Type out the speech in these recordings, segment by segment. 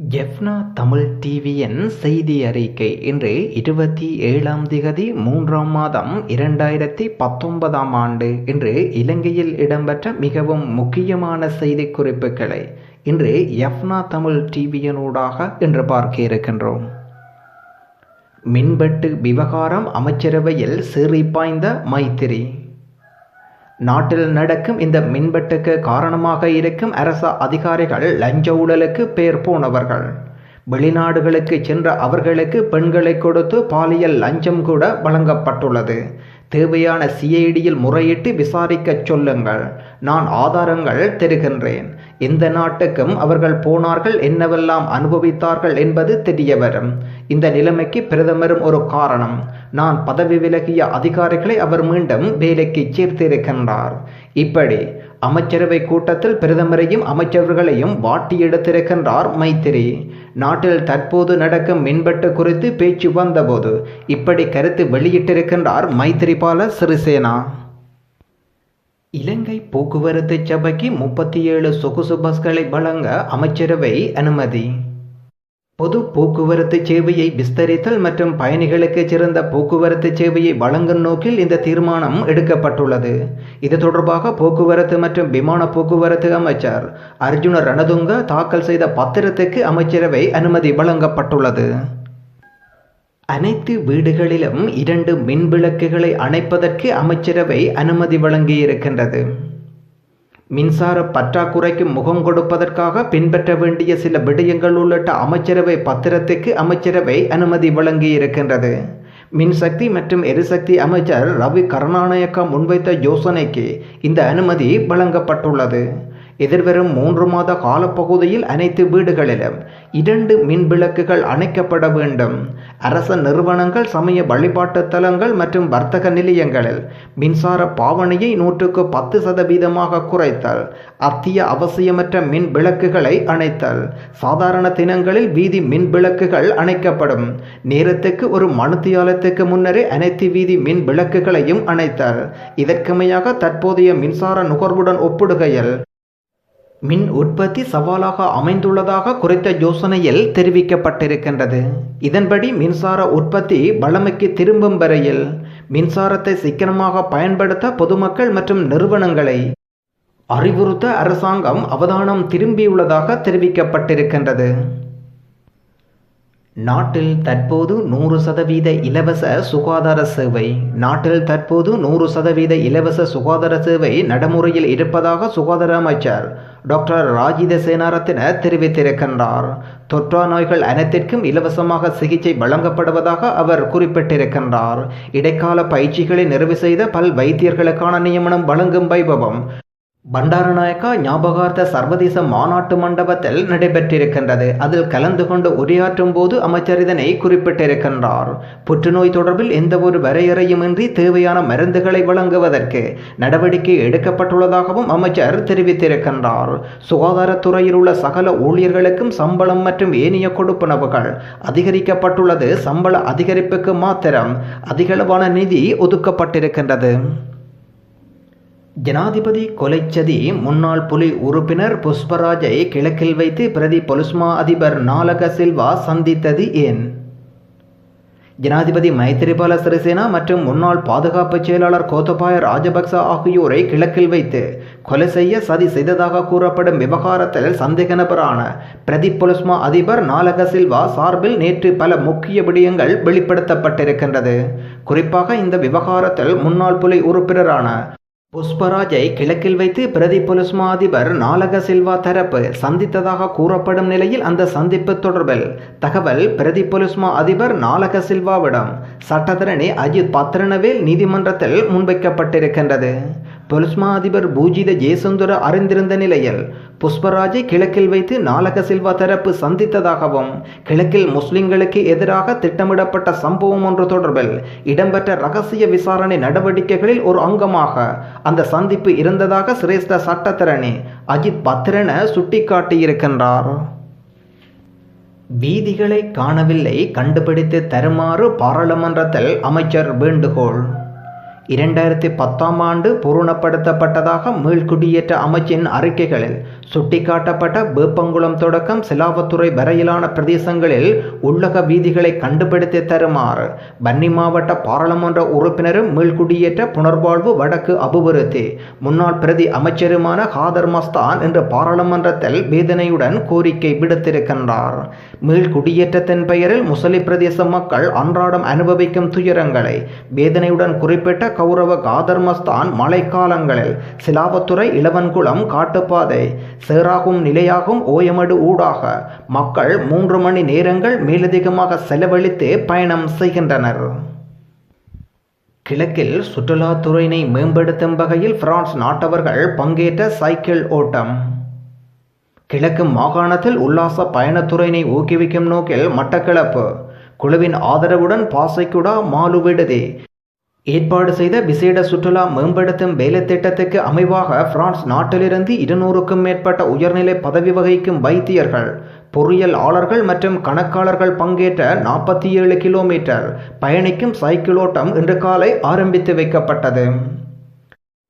எஃப்னா தமிழ் டிவியின் செய்தி அறிக்கை இன்று இருபத்தி ஏழாம் திகதி மூன்றாம் மாதம் இரண்டாயிரத்தி பத்தொன்பதாம் ஆண்டு. இன்று இலங்கையில் இடம்பெற்ற மிகவும் முக்கியமான செய்தி குறிப்புகளை இன்று எஃப்னா தமிழ் டிவியினூடாக இன்று பார்க்க இருக்கின்றோம். மின்பட்டு விவகாரம் அமைச்சரவையில் சீறி பாய்ந்த மைத்திரி. நாட்டில் நடக்கும் இந்த மின்வெட்டுக்கு காரணமாக இருக்கும் அரச அதிகாரிகள் லஞ்ச ஊழலுக்கு பேர் போனவர்கள். வெளிநாடுகளுக்கு சென்ற அவர்களுக்கு பெண்களை கொடுத்து பாலியல் லஞ்சம் கூட வழங்கப்பட்டுள்ளது. தேவையான சிஐடியில் முறையிட்டு விசாரிக்கச் சொல்லுங்கள். நான் ஆதாரங்கள் தருகின்றேன். எந்த நாட்டுக்கும் அவர்கள் போனார்கள் என்னவெல்லாம் அனுபவித்தார்கள் என்பது தெரிய வரும் இந்த நிலைமைக்கு பிரதமரும் ஒரு காரணம். நான் பதவி விலகிய அதிகாரிகளை அவர் மீண்டும் வேலைக்கு சேர்த்திருக்கின்றார். இப்படி அமைச்சரவை கூட்டத்தில் பிரதமரையும் அமைச்சர்களையும் வாட்டி எடுத்திருக்கின்றார் மைத்திரி. நாட்டில் தற்போது நடக்கும் மின்பட்டு குறித்து பேச்சு வந்தபோது இப்படி கருத்து வெளியிட்டிருக்கின்றார் மைத்திரிபால சிறிசேனா. இலங்கை போக்குவரத்து சபைக்கு முப்பத்தி ஏழு சொகுசு பஸ்களை வழங்க அமைச்சரவை அனுமதி. பொது போக்குவரத்து சேவையை விஸ்தரித்தல் மற்றும் பயணிகளுக்கு சிறந்த போக்குவரத்து சேவையை வழங்கும் நோக்கில் இந்த தீர்மானம் எடுக்கப்பட்டுள்ளது. இது தொடர்பாக போக்குவரத்து மற்றும் விமான போக்குவரத்து அமைச்சர் அர்ஜுன ரணதுங்க தாக்கல் செய்த பத்திரத்துக்கு அமைச்சரவை அனுமதி வழங்கப்பட்டுள்ளது. அனைத்து வீடுகளிலும் இரண்டு மின் விளக்குகளை அணைப்பதற்கு அமைச்சரவை அனுமதி வழங்கியிருக்கின்றது. மின்சார பற்றாக்குறைக்கு முகம் கொடுப்பதற்காக பின்பற்ற வேண்டிய சில விடயங்கள் உள்ளிட்ட அமைச்சரவை பத்திரத்துக்கு அமைச்சரவை அனுமதி வழங்கியிருக்கின்றது. மின்சக்தி மற்றும் எரிசக்தி அமைச்சர் ரவி கருணாநாயக்கா முன்வைத்த யோசனைக்கு இந்த அனுமதி வழங்கப்பட்டுள்ளது. எதிர்வரும் மூன்று மாத காலப்பகுதியில் அனைத்து வீடுகளிலும் இரண்டு மின் விளக்குகள் அணைக்கப்பட வேண்டும். அரச நிறுவனங்கள் சமய வழிபாட்டு தலங்கள் மற்றும் வர்த்தக நிலையங்களில் மின்சார பாவனையை நூற்றுக்கு பத்து சதவீதமாக குறைத்தல் அத்திய அவசியமற்ற மின் விளக்குகளை அணைத்தல் சாதாரண தினங்களில் வீதி மின் விளக்குகள் அணைக்கப்படும். நேரத்துக்கு ஒரு மனுத்தியாலத்துக்கு முன்னரே அனைத்து வீதி மின் விளக்குகளையும் அணைத்தல். இதற்கமையாக தற்போதைய மின்சார நுகர்வுடன் ஒப்பிடுகையில் மின் உற்பத்தி சவாலாக அமைந்துள்ளதாக குறித்த யோசனையில் தெரிவிக்கப்பட்டிருக்கின்றது. இதன்படி மின்சார உற்பத்தி வளமைக்கு திரும்பும் வரையில் மின்சாரத்தை சிக்கனமாக பயன்படுத்த பொதுமக்கள் மற்றும் நிறுவனங்களை அறிவுறுத்த அரசாங்கம் அவதானம் திரும்பியுள்ளதாக தெரிவிக்கப்பட்டிருக்கின்றது. நாட்டில் தற்போது நூறு சதவீத இலவச சுகாதார சேவை நாட்டில் தற்போது நூறு சதவீத இலவச சுகாதார சேவை நடைமுறையில் இருப்பதாக சுகாதார அமைச்சர் டாக்டர் ராஜித சேனாரத்தின தெரிவித்திருக்கின்றார். தொற்றா நோய்கள் அனைத்திற்கும் இலவசமாக சிகிச்சை வழங்கப்படுவதாக அவர் குறிப்பிட்டிருக்கின்றார். இடைக்கால பயிற்சிகளை நிறைவு செய்த பல் வைத்தியர்களுக்கான நியமனம் வழங்கும் வைபவம் பண்டாரநாயக்கா ஞாபகார்த்த சர்வதேச மாநாட்டு மண்டபத்தில் நடைபெற்றிருக்கின்றது. அதில் கலந்து கொண்டு உரையாற்றும் போது அமைச்சர் இதனை குறிப்பிட்டிருக்கின்றார். புற்றுநோய் தொடர்பில் எந்த ஒரு வரையறையுமின்றி தேவையான மருந்துகளை வழங்குவதற்கு நடவடிக்கை எடுக்கப்பட்டுள்ளதாகவும் அமைச்சர் தெரிவித்திருக்கின்றார். சுகாதாரத்துறையில் உள்ள சகல ஊழியர்களுக்கும் சம்பளம் மற்றும் ஏனைய கொடுப்பனவுகள் அதிகரிக்கப்பட்டுள்ளது. சம்பள அதிகரிப்புக்கு மாத்திரம் அதிகளவான நிதி ஒதுக்கப்பட்டிருக்கின்றது. ஜனாதிபதி கொலைச்சதி முன்னாள் புலி உறுப்பினர் புஷ்பராஜை கிழக்கில் வைத்து பிரதி பொலிஸ்மா அதிபர் நாலக சில்வா சந்தித்தது ஏன்? ஜனாதிபதி மைத்திரிபால சிறிசேனா மற்றும் முன்னாள் பாதுகாப்பு செயலாளர் கோத்தபாய ராஜபக்ச ஆகியோரை கிழக்கில் வைத்து கொலை செய்ய சதி செய்ததாக கூறப்படும் விவகாரத்தில் சந்தேக நபரான பிரதி பொலிஸ்மா அதிபர் நாலக சில்வா சார்பில் நேற்று பல முக்கிய விடயங்கள் வெளிப்படுத்தப்பட்டிருக்கின்றது. குறிப்பாக இந்த விவகாரத்தில் முன்னாள் புலி உறுப்பினரான புஷ்பராஜை கிழக்கில் வைத்து பிரதி பொலிஸ்மா அதிபர் நாலக சில்வா தரப்பு சந்தித்ததாக கூறப்படும் நிலையில் அந்த சந்திப்பு தொடர்பில் தகவல் பிரதி பொலிஸ்மா அதிபர் நாலக சில்வாவிடம். சட்டத்தரணி அஜித் பத்ரனவேல் நீதிமன்றத்தில் முன்வைக்கப்பட்டிருக்கின்றது. பொலிஸ்மா அதிபர் பூஜித ஜெயசுந்தர அறிந்திருந்த நிலையில் புஷ்பராஜை கிழக்கில் வைத்து நாலக சில்வா தரப்பு சந்தித்ததாகவும் கிழக்கில் முஸ்லிம்களுக்கு எதிராக திட்டமிடப்பட்ட சம்பவம் ஒன்று தொடர்பில் இடம்பெற்ற ரகசிய விசாரணை நடவடிக்கைகளில் ஒரு அங்கமாக அந்த சந்திப்பு இருந்ததாக சிரேஷ்ட சட்டத்திரணி அஜித் பத்ரன சுட்டிக்காட்டியிருக்கின்றார். வீதிகளை காணவில்லை கண்டுபிடித்து தருமாறு பாராளுமன்றத்தில் அமைச்சர் வேண்டுகோள். இரண்டாயிரத்தி பத்தாம் ஆண்டு பூரணப்படுத்தப்பட்டதாக மீள்குடியேற்ற அமைச்சின் அறிக்கைகளில் சுட்டிக்காட்டப்பட்ட வேப்பங்குளம் தொடக்கம் சிலாவத்துறை வரையிலான பிரதேசங்களில் உள்ளக வீதிகளை கண்டுபிடித்து தருமாறு பன்னி மாவட்ட பாராளுமன்ற உறுப்பினரும் மீள்குடியேற்ற புனர்வாழ்வு வடக்கு அபிவிருத்தி முன்னாள் பிரதி அமைச்சருமான ஹாதர் மஸ்தான் இன்று பாராளுமன்றத்தில் வேதனையுடன் கோரிக்கை விடுத்திருக்கின்றார். மீள்குடியேற்றத்தின் பெயரில் முசலி பிரதேச மக்கள் அன்றாடம் அனுபவிக்கும் துயரங்களை வேதனையுடன் குறிப்பிட்ட கௌரவ காதர்மஸ்தான் மழைக்காலங்களில் சிலாபத்துறை இளவன்குளம் காட்டுப்பாதை சேராகும் நிலையாகும் ஓயமடு ஊடாக மக்கள் மூன்று மணி நேரங்கள் மேலதிகமாக செலவழித்து பயணம் செய்கின்றனர். கிழக்கில் சுற்றுலாத்துறையினை மேம்படுத்தும் வகையில் பிரான்ஸ் நாட்டவர்கள் பங்கேற்ற சைக்கிள் ஓட்டம். கிழக்கு மாகாணத்தில் உல்லாச பயணத்துறையினை ஊக்குவிக்கும் நோக்கில் மட்டக்களப்பு குழுவின் ஆதரவுடன் பாசைக்குடா மாலு விடுதி. ஏற்பாடு செய்த விசேட சுற்றுலா மேம்படுத்தும் வேலை திட்டத்துக்கு அமைவாக பிரான்ஸ் நாட்டிலிருந்து இருநூறுக்கும் மேற்பட்ட உயர்நிலை பதவி வகிக்கும் வைத்தியர்கள் பொறியியலாளர்கள் மற்றும் கணக்காளர்கள் பங்கேற்ற நாற்பத்தி ஏழு கிலோமீட்டர் பயணிக்கும் சைக்கிளோட்டம் இன்று காலை ஆரம்பித்து வைக்கப்பட்டது.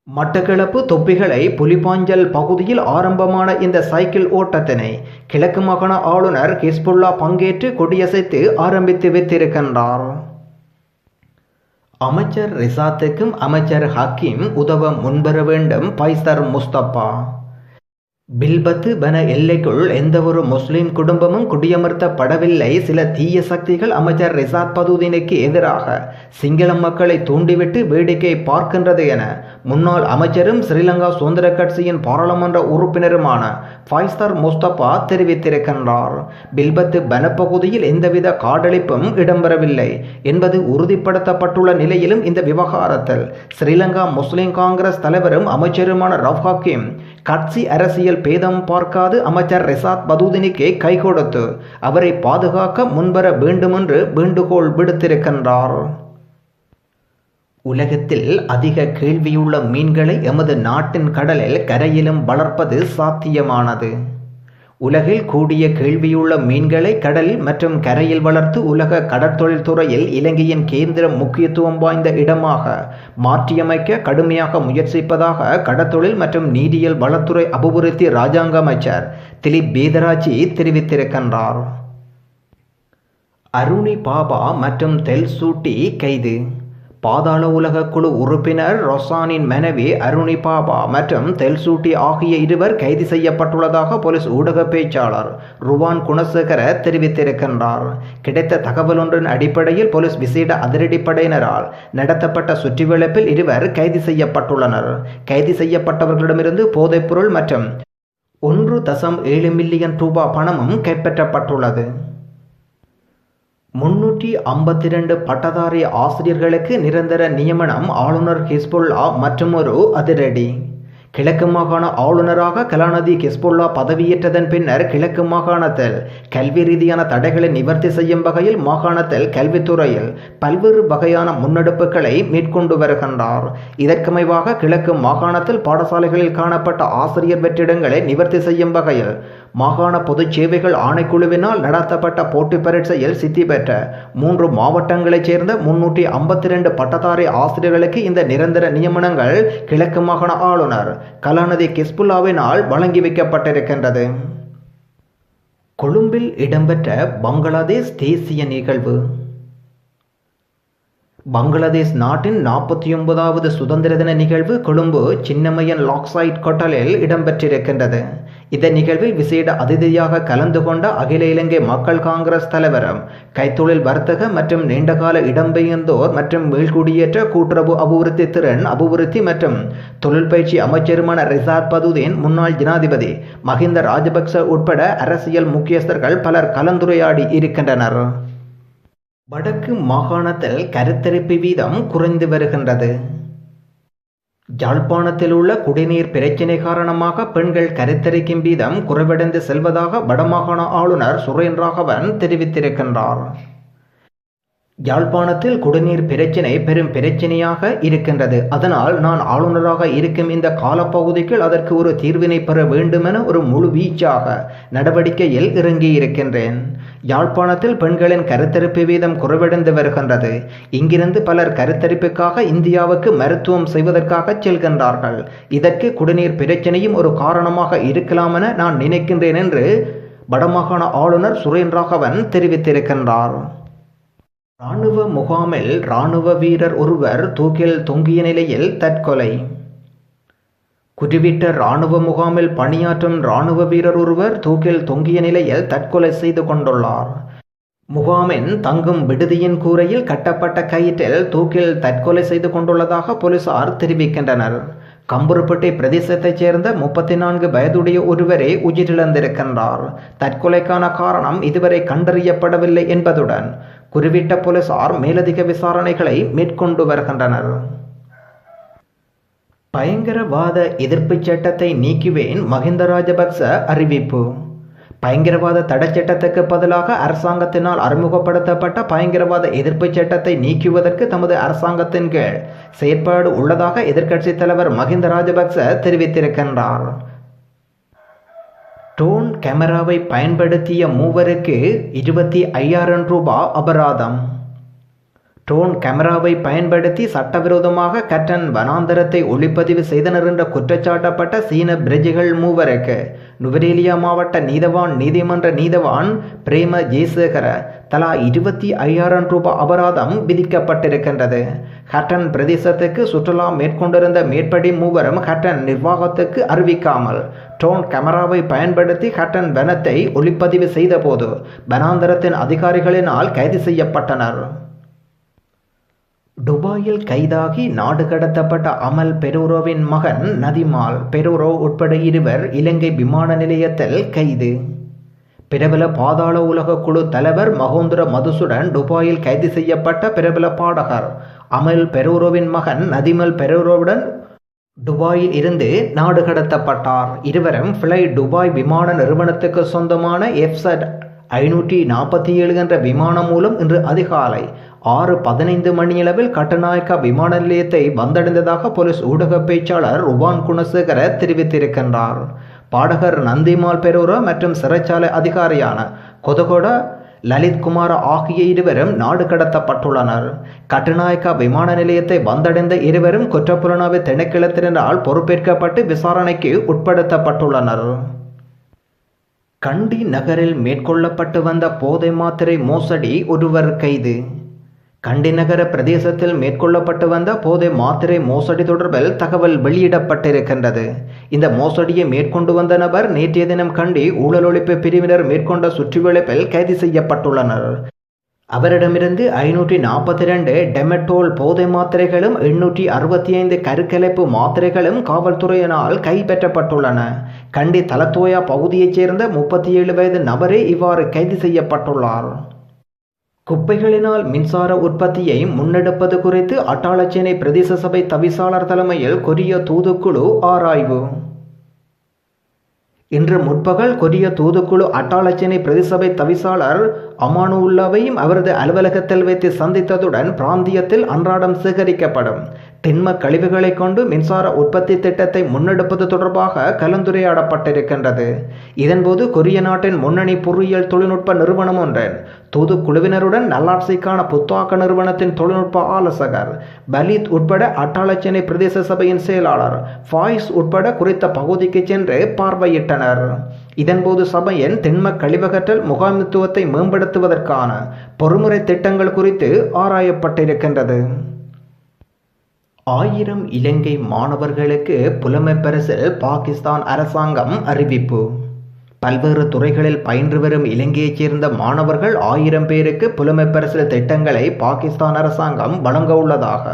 மட்டக்களப்பு தொப்பிகளை புலிப்பாஞ்சல் பகுதியில் ஆரம்பமான இந்த சைக்கிள் ஓட்டத்தினை கிழக்கு மாகாண ஆளுநர் ஹிஸ்புல்லா பங்கேற்று கொடியசைத்து ஆரம்பித்து வைத்திருக்கின்றார். அமைச்சர் ரிசாத்துக்கும் அமைச்சர் ஹக்கீம் உதவ முன்வர வேண்டும் பைசர் முஸ்தபா. பில்பத்து பன எல்லைக்குள் எந்தவொரு முஸ்லிம் குடும்பமும் குடியமர்த்தப்படவில்லை. சில தீய சக்திகள் அமைச்சர் ரிசாத் பதுதீனுக்கு எதிராக சிங்கள மக்களை தூண்டிவிட்டு வேடிக்கை பார்க்கின்றது என முன்னாள் அமைச்சரும் ஸ்ரீலங்கா சுதந்திர கட்சியின் பாராளுமன்ற உறுப்பினருமான ஃபைஸ்தர் முஸ்தபா தெரிவித்திருக்கின்றார். பில்பத்து வனப்பகுதியில் எந்தவித காடழிப்பும் இடம்பெறவில்லை என்பது உறுதிப்படுத்தப்பட்டுள்ள நிலையிலும் இந்த விவகாரத்தில் ஸ்ரீலங்கா முஸ்லிம் காங்கிரஸ் தலைவரும் அமைச்சருமான ரவ் ஹக்கீம் கட்சி அரசியல் பேதம் பார்க்காது அமைச்சர் ரிசாத் பதூதினிக்கே கை கொடுத்து அவரை பாதுகாக்க முன்வர வேண்டுமென்று வேண்டுகோள் விடுத்திருக்கின்றார். உலகத்தில் அதிக கேள்வியுள்ள மீன்களை எமது நாட்டின் கடலில் கரையிலும் வளர்ப்பது சாத்தியமானது. உலகில் கூடிய கேள்வியுள்ள மீன்களை கடல் மற்றும் கரையில் வளர்த்து உலக கடற்தொழில் துறையில் இலங்கையின் கேந்திர முக்கியத்துவம் வாய்ந்த இடமாக மாற்றியமைக்க கடுமையாக முயற்சிப்பதாக கடற்தொழில் மற்றும் நீரியல் வளத்துறை அபிவிருத்தி ராஜாங்க அமைச்சர் திலீப் பேதராஜி தெரிவித்திருக்கின்றார். அருணி பாபா மற்றும் தெல்சூட்டி கைது. பாதாள உலக குழு உறுப்பினர் ரொசானின் மனைவி அருணி பாபா மற்றும் தெல்சூட்டி ஆகிய இருவர் கைது செய்யப்பட்டுள்ளதாக போலீஸ் ஊடக பேச்சாளர் ருவான் குணசேகர தெரிவித்திருக்கின்றார். கிடைத்த தகவல் ஒன்றின் அடிப்படையில் போலீஸ் விசேட அதிரடிப்படையினரால் நடத்தப்பட்ட சுற்றிவளைப்பில் இருவர் கைது செய்யப்பட்டுள்ளனர். கைது செய்யப்பட்டவர்களிடமிருந்து போதைப்பொருள் மற்றும் ஒன்று தசம் ஏழு மில்லியன் ரூபாய் பணமும் கைப்பற்றப்பட்டுள்ளது. முன்னூற்றி ஐம்பத்தி ரெண்டு பட்டதாரி ஆசிரியர்களுக்கு நிரந்தர நியமனம் ஆளுநர் ஹிஸ்புல்லா மற்றொரு அதிரடி. கிழக்கு மாகாண ஆளுநராக கலாநிதி ஹிஸ்புல்லா பதவியேற்றதன் பின்னர் கிழக்கு மாகாணத்தில் கல்வி ரீதியான தடைகளை நிவர்த்தி செய்யும் வகையில் மாகாணத்தில் கல்வித்துறையில் பல்வேறு வகையான முன்னெடுப்புகளை மேற்கொண்டு வருகின்றார். இதற்கமைவாக கிழக்கு மாகாணத்தில் பாடசாலைகளில் காணப்பட்ட ஆசிரியர் வெற்றிடங்களை நிவர்த்தி செய்யும் வகையில் மாகாண பொதுச் சேவைகள் ஆணைக்குழுவினால் நடத்தப்பட்ட போட்டி பரீட்சையில் சித்தி பெற்ற மூன்று மாவட்டங்களைச் சேர்ந்த முன்னூற்றி ஐம்பத்தி ரெண்டு பட்டதாரி ஆசிரியர்களுக்கு இந்த நிரந்தர நியமனங்கள் கிழக்கு மாகாண ஆளுநர் கலாநிதி கிஸ்புல்லாவினால் வழங்கி வைக்கப்பட்டிருக்கின்றது. கொழும்பில் இடம்பெற்ற பங்களாதேஷ் தேசிய நிகழ்வு. பங்களாதேஷ் நாட்டின் நாற்பத்தி ஒன்பதாவது சுதந்திர தின நிகழ்வு கொழும்பு சின்னமையன் லாக்சைட் கொட்டலில் இடம்பெற்றிருக்கின்றது. இந்த நிகழ்வில் விசேட அதிதியாக கலந்து கொண்ட அகில இலங்கை மக்கள் காங்கிரஸ் தலைவர் கைத்தொழில் வர்த்தக மற்றும் நீண்டகால இடம்பெயர்ந்தோர் மற்றும் மீள்குடியேற்ற கூட்டுறவு அபிவிருத்தி திறன் அபிவிருத்தி மற்றும் தொழில் பயிற்சி அமைச்சருமான ரிசாத் பதுதீன் முன்னாள் ஜனாதிபதி மஹிந்த ராஜபக்ச உட்பட அரசியல் முக்கியஸ்தர்கள் பலர் கலந்துரையாடி இருக்கின்றனர். வடக்கு மாகாணத்தில் கருத்தரிப்பு வீதம் குறைந்து வருகின்றது. யாழ்ப்பாணத்தில் உள்ள குடிநீர் பிரச்சினை காரணமாக பெண்கள் கருத்தரிக்கும் வீதம் குறைவடைந்து செல்வதாக வடமாகாண ஆளுநர் சுரேன் ராகவன் தெரிவித்திருக்கின்றார். யாழ்ப்பாணத்தில் குடிநீர் பிரச்சினை பெரும் பிரச்சனையாக இருக்கின்றது. அதனால் நான் ஆளுநராக இருக்கும் இந்த காலப்பகுதிக்குள் அதற்கு ஒரு தீர்வினை பெற வேண்டுமென ஒரு முழு வீச்சாக நடவடிக்கையில் இறங்கி இருக்கின்றேன் யாழ்ப்பாணத்தில் பெண்களின் கருத்தரிப்பு வீதம் குறைவடைந்து வருகின்றது. இங்கிருந்து பலர் கருத்தரிப்புக்காக இந்தியாவுக்கு மருத்துவம் செய்வதற்காக செல்கின்றார்கள். இதற்கு குடிநீர் பிரச்சனையும் ஒரு காரணமாக இருக்கலாம் என நான் நினைக்கின்றேன் என்று வடமாகாண ஆளுநர் சுரேன் ராகவன் தெரிவித்திருக்கின்றார். இராணுவ முகாமில் இராணுவ வீரர் ஒருவர் தூக்கில் தொங்கிய நிலையில் தற்கொலை. குருவிட்ட ராணுவ முகாமில் பணியாற்றும் இராணுவ வீரர் ஒருவர் தூக்கில் தொங்கிய நிலையில் தற்கொலை செய்து கொண்டுள்ளார். முகாமின் தங்கும் விடுதியின் கூரையில் கட்டப்பட்ட கயிற்றில் தூக்கில் தற்கொலை செய்து கொண்டுள்ளதாக போலீசார் தெரிவிக்கின்றனர். கம்புருப்பட்டி பிரதேசத்தைச் சேர்ந்த முப்பத்தி நான்கு வயதுடைய ஒருவரே உயிரிழந்திருக்கின்றார். தற்கொலைக்கான காரணம் இதுவரை கண்டறியப்படவில்லை என்பதுடன் குறிவிட்ட போலீசார் மேலதிக விசாரணைகளை மேற்கொண்டு வருகின்றனர். பயங்கரவாத எதிர்ப்பு சட்டத்தை நீக்குவேன் மஹிந்த ராஜபக்ச அறிவிப்பு. பயங்கரவாத தடை சட்டத்துக்கு பதிலாக அரசாங்கத்தினால் அறிமுகப்படுத்தப்பட்ட பயங்கரவாத எதிர்ப்பு சட்டத்தை நீக்குவதற்கு தமது அரசாங்கத்தின் கீழ் செயற்பாடு உள்ளதாக எதிர்க்கட்சித் தலைவர் மஹிந்த ராஜபக்ச தெரிவித்திருக்கின்றார். ட்ரோன் கேமராவை பயன்படுத்திய மூவருக்கு இருபத்தி ஐயாயிரம் ரூபாய் அபராதம். ட்ரோன் கேமராவை பயன்படுத்தி சட்டவிரோதமாக கட்டன் வனாந்தரத்தை ஒளிப்பதிவு செய்தனர் என்ற குற்றச்சாட்டப்பட்ட சீன பிரஜைகள் மூவருக்கு. நுவரேலியா மாவட்ட நீதவான் நீதிமன்ற நீதவான் பிரேம ஜெயசேகர தலா இருபத்தி ஐயாயிரம் ரூபாய் அபராதம் விதிக்கப்பட்டிருக்கின்றது. ஹட்டன் பிரதேசத்துக்கு சுற்றுலா மேற்கொண்டிருந்த மேற்படி மூவரும் ஹட்டன் நிர்வாகத்துக்கு அறிவிக்காமல் ட்ரோன் கேமராவை பயன்படுத்தி ஹட்டன் வனத்தை ஒளிப்பதிவு செய்தபோது வனாந்தரத்தின் அதிகாரிகளினால் கைது செய்யப்பட்டனர். துபாயில் கைதாகி நாடு கடத்தப்பட்ட அமல் பெரூரோவின் மகன் நதிமால் பெரூரோ உட்பட இருவர் இலங்கை விமான நிலையத்தில் கைது. பிரபல பாதாள உலக குழு தலைவர் மகோந்திர மதுசுடன் துபாயில் கைது செய்யப்பட்ட பிரபல பாடகர் அமல் பெரூரோவின் மகன் நதிமல் பெரூரோவுடன் துபாயில் இருந்து நாடு கடத்தப்பட்டார். இருவரும் ஃப்ளை துபாய் விமான நிறுவனத்துக்கு சொந்தமான எஃப்சட் ஐநூற்றி நாற்பத்தி ஏழு என்ற விமானம் மூலம் இன்று அதிகாலை ஆறு பதினைந்து மணியளவில் கட்டநாயக்கா விமான நிலையத்தை வந்தடைந்ததாக போலீஸ் ஊடக பேச்சாளர் ருபான் குணசேகர தெரிவித்திருக்கின்றார். பாடகர் நந்திமால் பெரூரா மற்றும் சிறைச்சாலை அதிகாரியான கொதகொட லலித்குமார் ஆகிய இருவரும் நாடு கடத்தப்பட்டுள்ளனர். கட்டுநாயக்கா விமான நிலையத்தை வந்தடைந்த இருவரும் குற்றப்புலனாய்வு திணைக்களத்தினரால் பொறுப்பேற்கப்பட்டு விசாரணைக்கு உட்படுத்தப்பட்டுள்ளனர். கண்டி நகரில் மேற்கொள்ளப்பட்டு வந்த போதை மாத்திரை மோசடி ஒருவர் கைது. கண்டி நகர பிரதேசத்தில் மேற்கொள்ளப்பட்டு வந்த போதை மாத்திரை மோசடி தொடர்பில் தகவல் வெளியிடப்பட்டிருக்கின்றது. இந்த மோசடியை மேற்கொண்டு வந்த நபர் நேற்றைய தினம் கண்டி ஊழல் ஒழிப்பு பிரிவினர் மேற்கொண்ட சுற்றுவளைப்பில் கைது செய்யப்பட்டுள்ளனர். அவரிடமிருந்து ஐநூற்றி நாற்பத்தி ரெண்டு டெமெட்டோல் போதை மாத்திரைகளும் எண்ணூற்றி அறுபத்தி ஐந்து கருக்கலைப்பு மாத்திரைகளும் காவல்துறையினால் கைப்பற்றப்பட்டுள்ளன. கண்டி தலத்தோயா பகுதியைச் சேர்ந்த முப்பத்தி ஏழு வயது நபரே இவ்வாறு கைது செய்யப்பட்டுள்ளார். குப்பைகளினால் மின்சார உற்பத்தியை முன்னெடுப்பது குறித்து அட்டாளச்சேனை பிரதேச சபை தவிசாளர் தலைமையில் கொரிய தூதுக்குழு ஆராய்வு. இன்று முற்பகல் கொரிய தூதுக்குழு அட்டாளச்சேனை பிரதிசபை தவிசாளர் அமானு அவரது அலுவலகத்தில் வைத்து சந்தித்ததுடன் பிராந்தியத்தில் அன்றாடம் சேகரிக்கப்படும். திண்ம கழிவுகளை கொண்டு மின்சார உற்பத்தி திட்டத்தை முன்னெடுப்பது தொடர்பாக கலந்துரையாடப்பட்டிருக்கின்றது. இதன்போது கொரிய நாட்டின் முன்னணி பொறியியல் தொழில்நுட்ப நிறுவனம் ஒன்றின் தூதுக்குழுவினருடன் நல்லாட்சிக்கான புத்தாக்க நிறுவனத்தின் தொழில்நுட்ப ஆலோசகர் பலித் உட்பட அட்டாளச்சேனை பிரதேச சபையின் செயலாளர் ஃபாய்ஸ் உட்பட குறித்த பகுதிக்கு சென்று பார்வையிட்டனர். இதன்போது சபையின் திண்ம கழிவகற்றல் முகாமித்துவத்தை மேம்படுத்துவதற்கான பொறுமுறை திட்டங்கள் குறித்து ஆராயப்பட்டிருக்கின்றது. ஆயிரம் இலங்கை மாணவர்களுக்கு புலமை பரிசில் பாகிஸ்தான் அரசாங்கம் அறிவிப்பு. பல்வேறு துறைகளில் பயின்று வரும் இலங்கையைச் சேர்ந்த மாணவர்கள் ஆயிரம் பேருக்கு புலமை பரிசில் திட்டங்களை பாகிஸ்தான் அரசாங்கம் வழங்க உள்ளதாக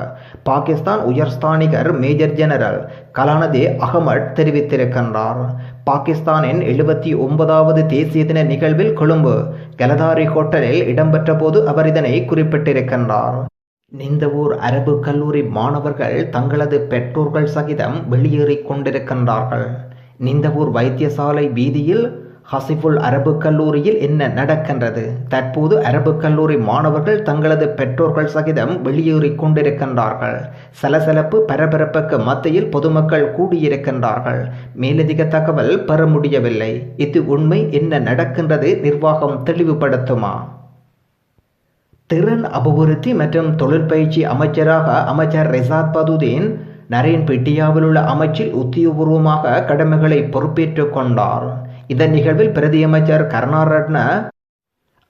பாகிஸ்தான் உயர்ஸ்தானிகர் மேஜர் ஜெனரல் கலாநதி அகமட் தெரிவித்திருக்கின்றார். பாகிஸ்தானின் எழுபத்தி ஒன்பதாவது தேசிய தின நிகழ்வில் கொழும்பு கலதாரி ஹோட்டலில் இடம்பெற்ற போது அவர் இதனை குறிப்பிட்டிருக்கின்றார். நிந்தவூர் அரபு கல்லூரி மாணவர்கள் தங்களது பெற்றோர்கள் சகிதம் வெளியேறிக் கொண்டிருக்கின்றார்கள். நிந்தவூர் வைத்தியசாலை வீதியில் ஹசிஃபுல் அரபு கல்லூரியில் என்ன நடக்கின்றது? தற்போது அரபு கல்லூரி மாணவர்கள் தங்களது பெற்றோர்கள் சகிதம் வெளியேறிக் கொண்டிருக்கின்றார்கள். சலசலப்பு பரபரப்புக்கு மத்தியில் பொதுமக்கள் கூடியிருக்கின்றார்கள். மேலதிக தகவல் பெற முடியவில்லை. இது உண்மை. என்ன நடக்கின்றது? நிர்வாகம் தெளிவுபடுத்துமா? திறன் அபிவிருத்தி மற்றும் தொழிற்பயிற்சி அமைச்சராக அமைச்சர் ரெசாத் பதுதீன் நரேன் பிட்டியாவில் உள்ள அமைச்சில் உத்தியோகபூர்வமாக கடமைகளை பொறுப்பேற்றுக் கொண்டார். இதன் நிகழ்வில் பிரதியமைச்சர் கருணாரட்ன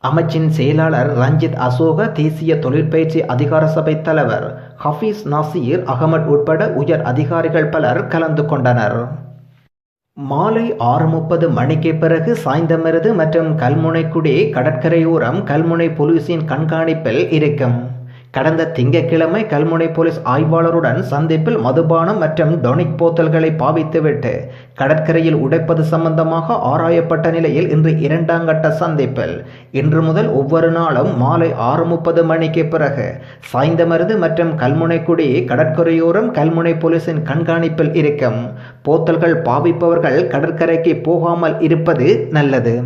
அமைச்சின் செயலாளர் ரஞ்சித் அசோக தேசிய தொழிற்பயிற்சி அதிகார சபை தலைவர் ஹஃபீஸ் நாசீர் அகமட் உட்பட உயர் அதிகாரிகள் பலர் கலந்து கொண்டனர். மாலை ஆறு முப்பது மணிக்கு பிறகு சாய்ந்தமருது மற்றும் கல்முனைக்குடி கடற்கரையோரம் கல்முனை போலீசின் கண்காணிப்பில் இருக்கும். கடந்த திங்கட்கிழமை கல்முனை போலீஸ் ஆய்வாளருடன் சந்திப்பில் மதுபானம் மற்றும் டொனிக் போத்தல்களை பாவித்துவிட்டு கடற்கரையில் உடைப்பது சம்பந்தமாக ஆராயப்பட்ட நிலையில் இன்று இரண்டாம் கட்ட சந்திப்பில் இன்று முதல் ஒவ்வொரு நாளும் மாலை ஆறு முப்பது மணிக்கு பிறகு சாய்ந்தமருது மற்றும் கல்முனைக்குடி கடற்கரையோரம் கல்முனை போலீசின் கண்காணிப்பில் இருக்கும் போத்தல்கள் பாவிப்பவர்கள் கடற்கரைக்கு போகாமல் இருப்பது நல்லது.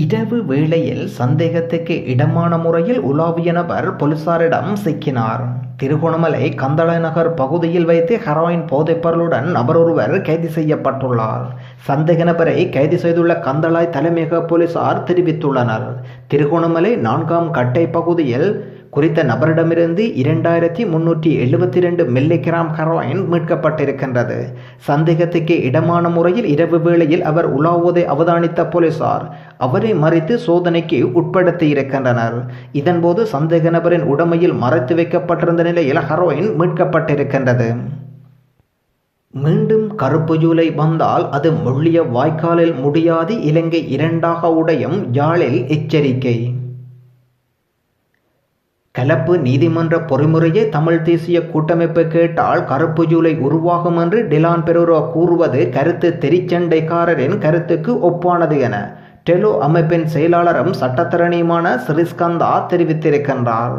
இரவு வேளையில் சந்தேகத்துக்கு இடமான முறையில் உலாவிய நபர் போலீசாரிடம் சிக்கினார். திருகோணமலை கந்தள நகர் பகுதியில் வைத்து ஹெராயின் போதைப்பொருளுடன் நபர் ஒருவர் கைது செய்யப்பட்டுள்ளார். சந்தேக நபரை கைது செய்துள்ள கந்தளாய் தலைமையக போலீசார் தெரிவித்துள்ளனர். திருகோணமலை நான்காம் கட்டை பகுதியில் குறித்த நபரிடமிருந்து இரண்டாயிரத்தி முன்னூற்றி எழுபத்தி ரெண்டு மில்லிகிராம் ஹெரோயின் மீட்கப்பட்டிருக்கின்றது. சந்தேகத்துக்கு இடமான முறையில் இரவு வேளையில் அவர் உலாவுவதை அவதானித்த போலீசார் அவரை மறித்து சோதனைக்கு உட்படுத்தி இருக்கின்றனர் இதன்போது சந்தேக நபரின் உடமையில் மறைத்து வைக்கப்பட்டிருந்த நிலையில் ஹெரோயின் மீட்கப்பட்டிருக்கின்றது. மீண்டும் கருப்பு ஜூலை வந்தால் அது முள்ளிய வாய்க்காலில் முடியாது. இலங்கை இரண்டாக உடையும் யாழில் எச்சரிக்கை. கலப்பு நீதிமன்ற பொறிமுறையை தமிழ் தேசிய கூட்டமைப்பு கேட்டால் கருப்பு ஜூலை உருவாகும் என்று டிலான் பெரூரோ கூறுவது கருத்து தெரிச்சண்டைக்காரரின் கருத்துக்கு ஒப்பானது என டெலோ அமைப்பின் செயலாளரும் சட்டத்தரணியுமான சிறிஸ்கந்தா தெரிவித்திருக்கின்றார்.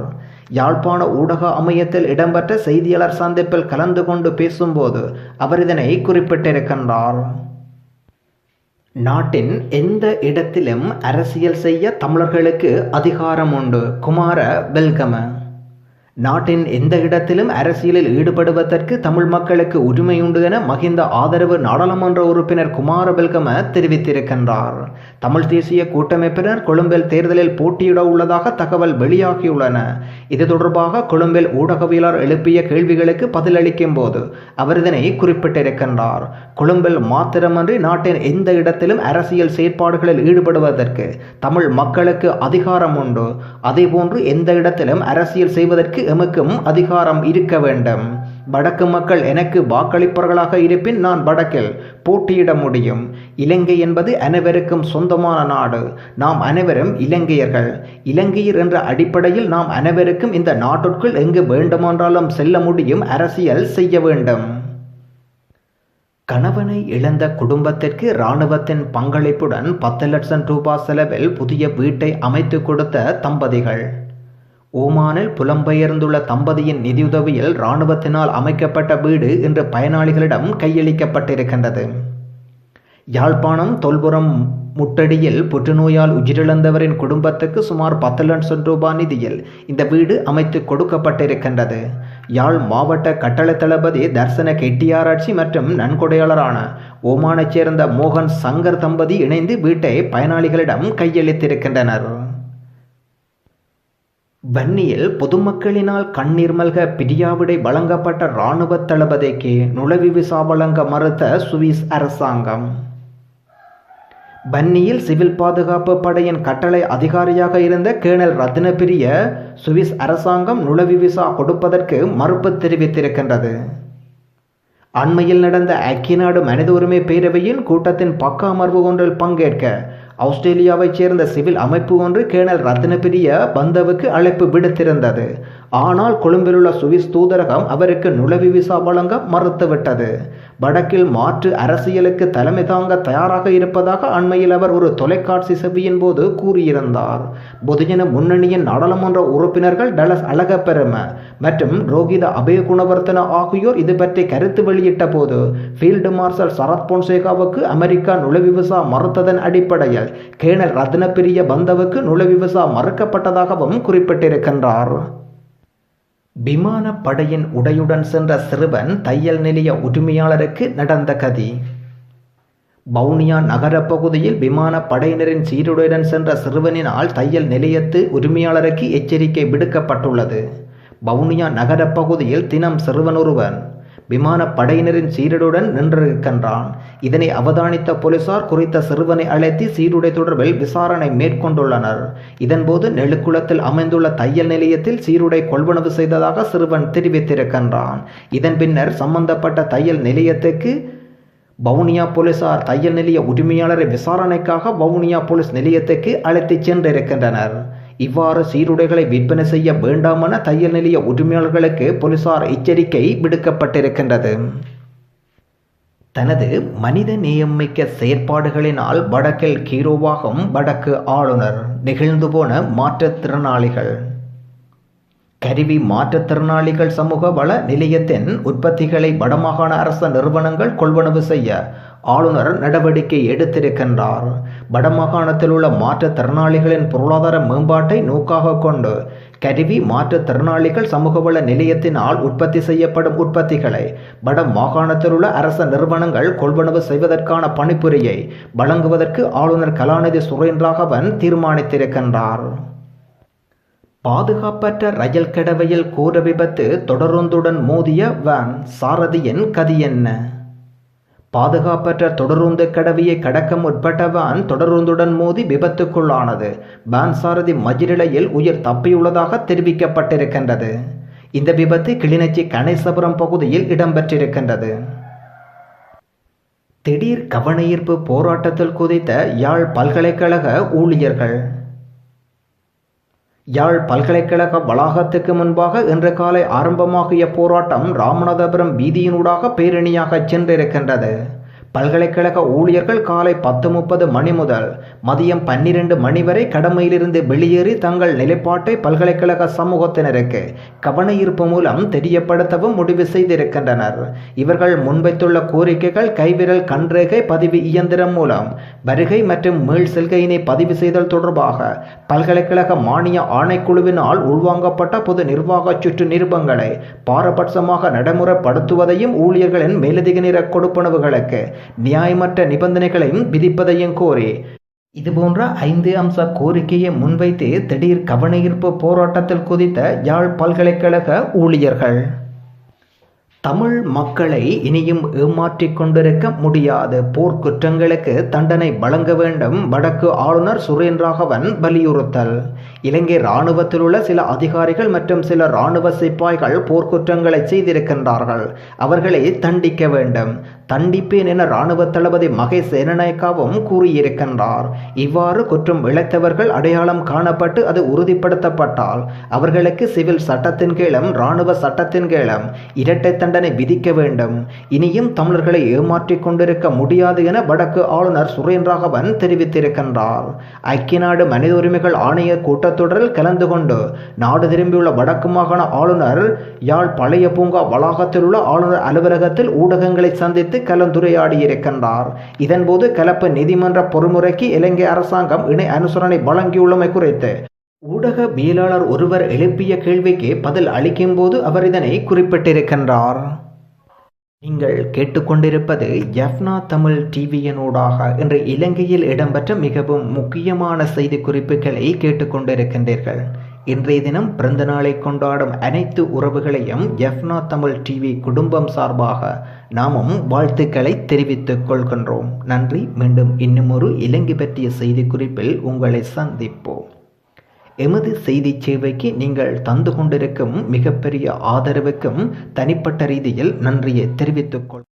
யாழ்ப்பாண ஊடக அமையத்தில் இடம்பெற்ற செய்தியாளர் சந்திப்பில் கலந்து கொண்டு பேசும்போது அவர் இதனை குறிப்பிட்டிருக்கின்றார். நாட்டின் எந்த இடத்திலும் அரசியல் செய்ய தமிழர்களுக்கு அதிகாரம் உண்டு குமார வெல்கம. நாட்டின் எந்த இடத்திலும் அரசியலில் ஈடுபடுவதற்கு தமிழ் மக்களுக்கு உரிமையுண்டு என மகிந்த ஆதரவு நாடாளுமன்ற உறுப்பினர் குமார பெல்கம தெரிவித்திருக்கின்றார். தமிழ் தேசிய கூட்டமைப்பினர் கொழும்பில் தேர்தலில் போட்டியிட உள்ளதாக தகவல் வெளியாகியுள்ளன. இது தொடர்பாக கொழும்பில் ஊடகவியலாளர் எழுப்பிய கேள்விகளுக்கு பதிலளிக்கும் போது அவர் இதனை குறிப்பிட்டிருக்கின்றார். கொழும்பில் மாத்திரமன்றி நாட்டின் எந்த இடத்திலும் அரசியல் செயற்பாடுகளில் ஈடுபடுவதற்கு தமிழ் மக்களுக்கு அதிகாரம் உண்டு. அதேபோன்று எந்த இடத்திலும் அரசியல் செய்வதற்கு எமக்கும் அதிகாரம் இருக்க வேண்டும். வடக்கு மக்கள் எனக்கு வாக்களிப்பவர்களாக இருப்பின் நான் வடக்கில் போட்டியிட முடியும். இலங்கை என்பது அனைவருக்கும் சொந்தமான நாடு. நாம் அனைவரும் இலங்கையர்கள். இலங்கையர் என்ற அடிப்படையில் நாம் அனைவருக்கும் இந்த நாட்டிற்குள் எங்கு வேண்டுமென்றாலும் செல்ல முடியும் அரசியல் செய்ய வேண்டும். கணவனை இழந்த குடும்பத்திற்கு இராணுவத்தின் பங்களிப்புடன் பத்து லட்சம் ரூபாய் செலவில் புதிய வீட்டை அமைத்து கொடுத்த தம்பதிகள். ஓமானில் புலம்பெயர்ந்துள்ள தம்பதியின் நிதியுதவியில் இராணுவத்தினால் அமைக்கப்பட்ட வீடு இன்று பயனாளிகளிடம் கையளிக்கப்பட்டிருக்கின்றது. யாழ்ப்பாணம் தொல்புரம் முட்டடியில் புற்றுநோயால் உயிரிழந்தவரின் குடும்பத்துக்கு சுமார் பத்து லட்சம் ரூபாய் நிதியில் இந்த வீடு அமைத்து கொடுக்கப்பட்டிருக்கின்றது. யாழ் மாவட்ட கட்டளை தளபதி தர்சன கெட்டியாராட்சி மற்றும் நன்கொடையாளரான ஓமானைச் சேர்ந்த மோகன் சங்கர் தம்பதி இணைந்து வீட்டை பயனாளிகளிடம் கையளித்திருக்கின்றனர். வன்னியில் பொதுமக்களினால் கண்ணீர் மல்க பிரியாவிடை வழங்கப்பட்ட இராணுவ தளபதிக்கு நுழைவு விசா வழங்க மறுத்த சுவிஸ் அரசாங்கம். பன்னியில் சிவில் பாதுகாப்பு படையின் கட்டளை அதிகாரியாக இருந்த கேர்னல் ரத்னபிரிய சுவிஸ் அரசாங்கம் நுழைவு விசா கொடுப்பதற்கு மறுப்பு தெரிவித்திருக்கின்றது. அண்மையில் நடந்த ஐக்கிய நாடு மனித உரிமை பேரவையின் கூட்டத்தின் பக்க அமர்வு ஒன்றில் பங்கேற்க ஆஸ்திரேலியாவைச் சேர்ந்த சிவில் அமைப்பு ஒன்று கேர்னல் ரத்னபிரிய பந்தவுக்கு அழைப்பு விடுத்திருந்தது. ஆனால் கொழும்பிலுள்ள சுவிஸ் தூதரகம் அவருக்கு நுழைவு விசா வழங்க மறுத்துவிட்டது. வடக்கில் மாற்று அரசியலுக்கு தலைமை தாங்க தயாராக இருப்பதாக அண்மையில் அவர் ஒரு தொலைக்காட்சி செவியின் போது கூறியிருந்தார். பொதுஜன முன்னணியின் நாடாளுமன்ற உறுப்பினர்கள் டலஸ் அழகப்பெரும மற்றும் ரோகித அபயகுணவர்த்தன ஆகியோர் இது பற்றி கருத்து வெளியிட்ட போது ஃபீல்டு மார்ஷல் சரத் பொன்சேகாவுக்கு அமெரிக்கா நுழைவு விசா மறுத்ததன் அடிப்படையில் கேணல் ரத்னப்பிரிய பந்தவுக்கு நுழைவு விசா மறுக்கப்பட்டதாகவும் குறிப்பிட்டிருக்கின்றார். விமானப்படையின் உடையுடன் சென்ற சிறுவன் தையல் நிலைய உரிமையாளருக்கு நடந்த கதி. வவுனியா நகரப்பகுதியில் விமானப்படையினரின் சீருடையுடன் சென்ற சிறுவனினால் தையல் நிலையத்து உரிமையாளருக்கு எச்சரிக்கை விடுக்கப்பட்டுள்ளது. வவுனியா நகரப்பகுதியில் தினம் சிறுவன் ஒருவன். விமானப்படையினரின் சீருடன் நின்றிருக்கின்றான் இதனை அவதானித்த போலீசார் குறித்த சிறுவனை அழைத்து சீருடை தொடர்பில் விசாரணை மேற்கொண்டுள்ளனர். இதன்போது நெழுக்குளத்தில் அமைந்துள்ள தையல் நிலையத்தில் சீருடை கொள்வனவு செய்ததாக சிறுவன் தெரிவித்திருக்கின்றான். இதன் பின்னர் சம்பந்தப்பட்ட தையல் நிலையத்துக்கு வவுனியா போலீசார் தையல் நிலைய உரிமையாளரை விசாரணைக்காக வவுனியா போலீஸ் நிலையத்துக்கு அழைத்துச் சென்றிருக்கின்றனர். இவ்வாறு சீருடைகளை விற்பனை செய்ய வேண்டாம் என தையல் நிலைய உரிமையாளர்களுக்கு போலீசார் எச்சரிக்கை விடுக்கப்பட்டிருக்கின்றது. தனது மனித நேயமிக்க செயற்பாடுகளினால் வடக்கில் ஹீரோவாகும் வடக்கு ஆளுநர் நெகிழ்ந்து போன மாற்றுத்திறனாளிகள் கருவி மாற்றுத்திறனாளிகள் சமூக வள நிலையத்தின் உற்பத்திகளை வடமாகாண அரச நிறுவனங்கள் கொள்வனவு செய்ய ஆளுநர் நடவடிக்கை எடுத்திருக்கின்றார். வடமாகாணத்தில் உள்ள மாற்றுத்திறனாளிகளின் பொருளாதார மேம்பாட்டை நோக்காக கொண்டு கருவி மாற்றுத்திறனாளிகள் சமூக வள நிலையத்தினால் உற்பத்தி செய்யப்படும் உற்பத்திகளை வட மாகாணத்தில் உள்ள அரச நிறுவனங்கள் கொள்வனவு செய்வதற்கான பணிப்புரையை வழங்குவதற்கு ஆளுநர் கலாநிதி சுரேந்திராகவன் தீர்மானித்திருக்கின்றார். பாதுகாப்பற்ற ரயில் கடவையில் கூற விபத்து தொடருந்துடன் மோதிய வேன் சாரதியின் கதி என்ன? பாதுகாப்பற்ற தொடருந்து கடவியை கடக்க முற்பட்டவன் தொடருந்துடன் மோதி விபத்துக்குள்ளானது. வேன் சாரதி மஜிரிலையில் உயிர் தப்பியுள்ளதாக தெரிவிக்கப்பட்டிருக்கின்றது. இந்த விபத்து கிளிநொச்சி கணேசபுரம் பகுதியில் இடம்பெற்றிருக்கின்றது. திடீர் கவனஈர்ப்பு போராட்டத்தில் குதித்த யாழ் பல்கலைக்கழக ஊழியர்கள். யாழ் பல்கலைக்கழக வளாகத்துக்கு முன்பாக இன்று காலை ஆரம்பமாகிய போராட்டம் ராமநாதபுரம் வீதியினூடாக பேரணியாக சென்றிருக்கின்றது. பல்கலைக்கழக ஊழியர்கள் காலை பத்து முப்பது மணி முதல் மதியம் பன்னிரண்டு மணி வரை கடமையிலிருந்து வெளியேறி தங்கள் நிலைப்பாட்டை பல்கலைக்கழக சமூகத்தினருக்கு கவன ஈர்ப்பு மூலம் தெரியப்படுத்தவும் முடிவு செய்திருக்கின்றனர். இவர்கள் முன்வைத்துள்ள கோரிக்கைகள் கைவிரல் கண்ரேகை பதிவு இயந்திரம் மூலம் வருகை மற்றும் மீள் செல்கையினை பதிவு செய்தல் தொடர்பாக பல்கலைக்கழக மானிய ஆணைக்குழுவினால் உள்வாங்கப்பட்ட பொது நிர்வாக சுற்று நிருபங்களை பாரபட்சமாக நடைமுறைப்படுத்துவதையும் ஊழியர்களின் மேலதிக நிற கொடுப்பனவுகளுக்கு நியாயமற்ற நிபந்தனைகளையும் விதிப்பதையும் கோரி. இதுபோன்ற ஐந்து அம்ச கோரிக்கையை முன்வைத்து திடீர் கவனஈர்ப்பு போராட்டத்தில் குதித்த யாழ் பல்கலைக்கழக ஊழியர்கள். தமிழ் மக்களை இனியும் ஏமாற்றிக் கொண்டிருக்க முடியாது. போர்க்குற்றங்களுக்கு தண்டனை வழங்க வேண்டும். வடக்கு ஆளுநர் சுரேந்திராகவன் வலியுறுத்தல். இலங்கை இராணுவத்தில் உள்ள சில அதிகாரிகள் மற்றும் சில இராணுவ சிப்பாய்கள் போர்க்குற்றங்களை செய்திருக்கின்றார்கள். அவர்களை தண்டிக்க வேண்டும். தண்டிப்பேன் என இராணுவ தளபதி மகேஷ் சேனநாயக்காவும் கூறியிருக்கின்றார். இவ்வாறு குற்றம் இழைத்தவர்கள் அடையாளம் காணப்பட்டு அது உறுதிப்படுத்தப்பட்டால் அவர்களுக்கு சிவில் சட்டத்தின் கீழும் இராணுவ சட்டத்தின் கீழும் இரட்டை தண்டனை விதிக்க வேண்டும். இனியும் தமிழர்களை ஏமாற்றிக் கொண்டிருக்க முடியாது என வடக்கு ஆளுநர் சுரேந்திராகவன் தெரிவித்திருக்கின்றார். ஐக்கிய நாடு மனித உரிமைகள் ஆணைய கூட்டத்தொடரில் கலந்து கொண்டு நாடு திரும்பியுள்ள வடக்கு மாகாண ஆளுநர் யாழ் பழைய பூங்கா வளாகத்தில் உள்ள ஆளுநர் அலுவலகத்தில் ஊடகங்களை சந்தித்து கலந்துரையாடியிருக்கின்றார். இதன்போது கலப்பு நீதிமன்ற பொறுமுறைக்கு இலங்கை அரசாங்கம் இணை அனுசரணை வழங்கியுள்ளமை குறித்து. ஊடகவியலாளர் ஒருவர் எழுப்பிய கேள்விக்கு பதில் அளிக்கும் போது அவர் இதனை குறிப்பிட்டிருக்கின்றார். நீங்கள் கேட்டுக்கொண்டிருப்பது எஃப்னா தமிழ் டிவியனூடாக. இன்று இலங்கையில் இடம்பெற்ற மிகவும் முக்கியமான செய்தி குறிப்புகளை கேட்டுக்கொண்டிருக்கின்றீர்கள். இன்றைய தினம் பிறந்த நாளை கொண்டாடும் அனைத்து உறவுகளையும் எஃப்னா தமிழ் டிவி குடும்பம் சார்பாக நாமும் வாழ்த்துக்களை தெரிவித்துக் கொள்கின்றோம். நன்றி. மீண்டும் இன்னும் ஒரு இலங்கை பற்றிய செய்தி குறிப்பில் உங்களை சந்திப்போம். எமது செய்தி சேவைக்கு நீங்கள் தந்து கொண்டிருக்கும் மிகப்பெரிய ஆதரவுக்கும் தனிப்பட்ட ரீதியில் நன்றியை தெரிவித்துக் கொள்